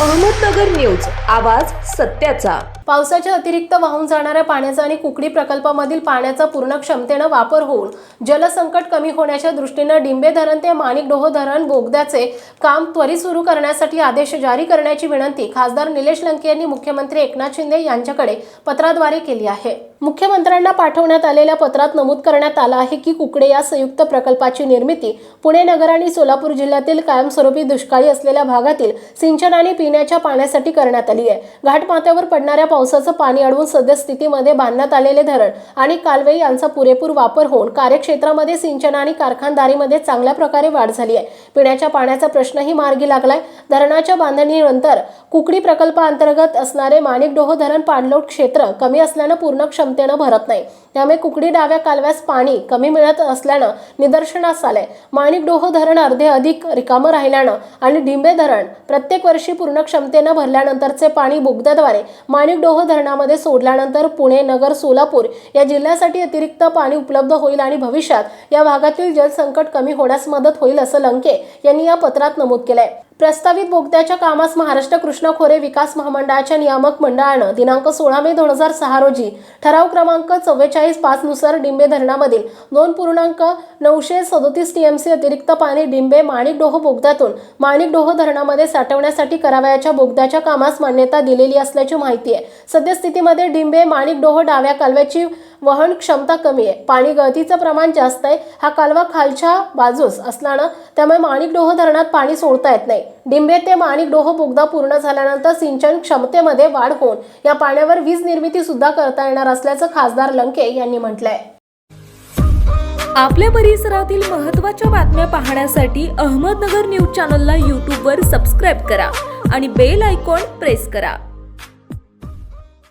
Ahmednagar news आवाज सत्याचा. पावसाच्या अतिरिक्त वाहून जाणाऱ्या पाण्याचा आणि कुकडी प्रकल्पामधील पाण्याचा पूर्ण क्षमतेनं वापर होऊन जलसंकट कमी होण्याच्या दृष्टीनं डिंबे धरण ते माणिकडोह धरण बोगद्याचे काम त्वरित सुरू करण्यासाठी आदेश जारी करण्याची विनंती खासदार निलेश लंके यांनी मुख्यमंत्री एकनाथ शिंदे यांच्याकडे पत्राद्वारे केली आहे. मुख्यमंत्र्यांना पाठवण्यात आलेल्या पत्रात नमूद करण्यात आलं आहे की कुकडे या संयुक्त प्रकल्पाची निर्मिती पुणे नगर आणि सोलापूर जिल्ह्यातील कायमस्वरूपी दुष्काळी असलेल्या भागातील सिंचन आणि पिण्याच्या पाण्यासाठी करण्यात आली आहे. घाटमाथ्यावर पडणाऱ्या पावसाचं पाणी अडवून सद्यस्थितीमध्ये बांधण्यात आलेले धरण आणि कालवे यांचा पुरेपूर वापर होऊन कार्यक्षेत्रामध्ये सिंचन आणि कारखानदारीमध्ये चांगल्या प्रकारे वाढ झाली आहे. पिण्याच्या पाण्याचा प्रश्नही मार्गी लागलाय. धरणाच्या बांधणीनंतर कुकडी प्रकल्पाअंतर्गत असणारे माणिकडोह धरण पाणलोट क्षेत्र कमी असल्यानं पूर्ण क्षमतेनं भरत नाही. त्यामुळे कुकडी डाव्या कालव्यास पाणी कमी मिळत असल्यानं निदर्शनास आलंय. माणिकडोह धरण अर्धे अधिक रिकामं राहिल्यानं आणि डिंबे धरण प्रत्येक वर्षी पूर्ण क्षमतेनं भरल्यानंतरचे पाणी बोगद्याद्वारे माणिकडोह धरणामध्ये सोडल्यानंतर पुणे नगर सोलापूर या जिल्ह्यासाठी अतिरिक्त पाणी उपलब्ध होईल आणि भविष्यात या भागातील जलसंकट कमी होण्यास मदत होईल असं लंके यांनी या पत्रात नमूद केलंय. प्रस्तावित बोगद्याच्या कामास महाराष्ट्र कृष्ण खोरे विकास महामंडळाच्या नियामक मंडळानं दिनांक सोळा मे दोन हजार सहा रोजी ठराव क्रमांक चव्वेचाळीस पाच पाचनुसार डिंबे धरणामधील दोन पूर्णांक नऊशे सदोतीस टीएमसी अतिरिक्त पाणी डिंबे माणिकडोह बोगद्यातून माणिकडोह धरणामध्ये साठवण्यासाठी करावयाच्या बोगद्याच्या कामास मान्यता दिलेली असल्याची माहिती आहे. सद्यस्थितीमध्ये डिंबे माणिकडोह डाव्या कालव्याची वहन क्षमता कमी आहे. पाणी गळतीचं प्रमाण जास्त आहे. हा कालवा खालच्या बाजूस असल्यानं त्यामुळे माणिकडोह धरणात पाणी सोडता येत नाही. डिंबे ते माणिकडोह बोगदा पूर्ण झाल्यानंतर सिंचन क्षमतेमध्ये वाढ होऊन या पाण्यावर वीज निर्मिती सुद्धा करता येणार असल्याचं खासदार लंके यांनी म्हटलंय. आपल्या परिसरातील महत्त्वाच्या बातम्या पाहण्यासाठी अहमदनगर न्यूज चॅनलला यूट्यूबवर सबस्क्राईब करा आणि बेल आयकॉन प्रेस करा.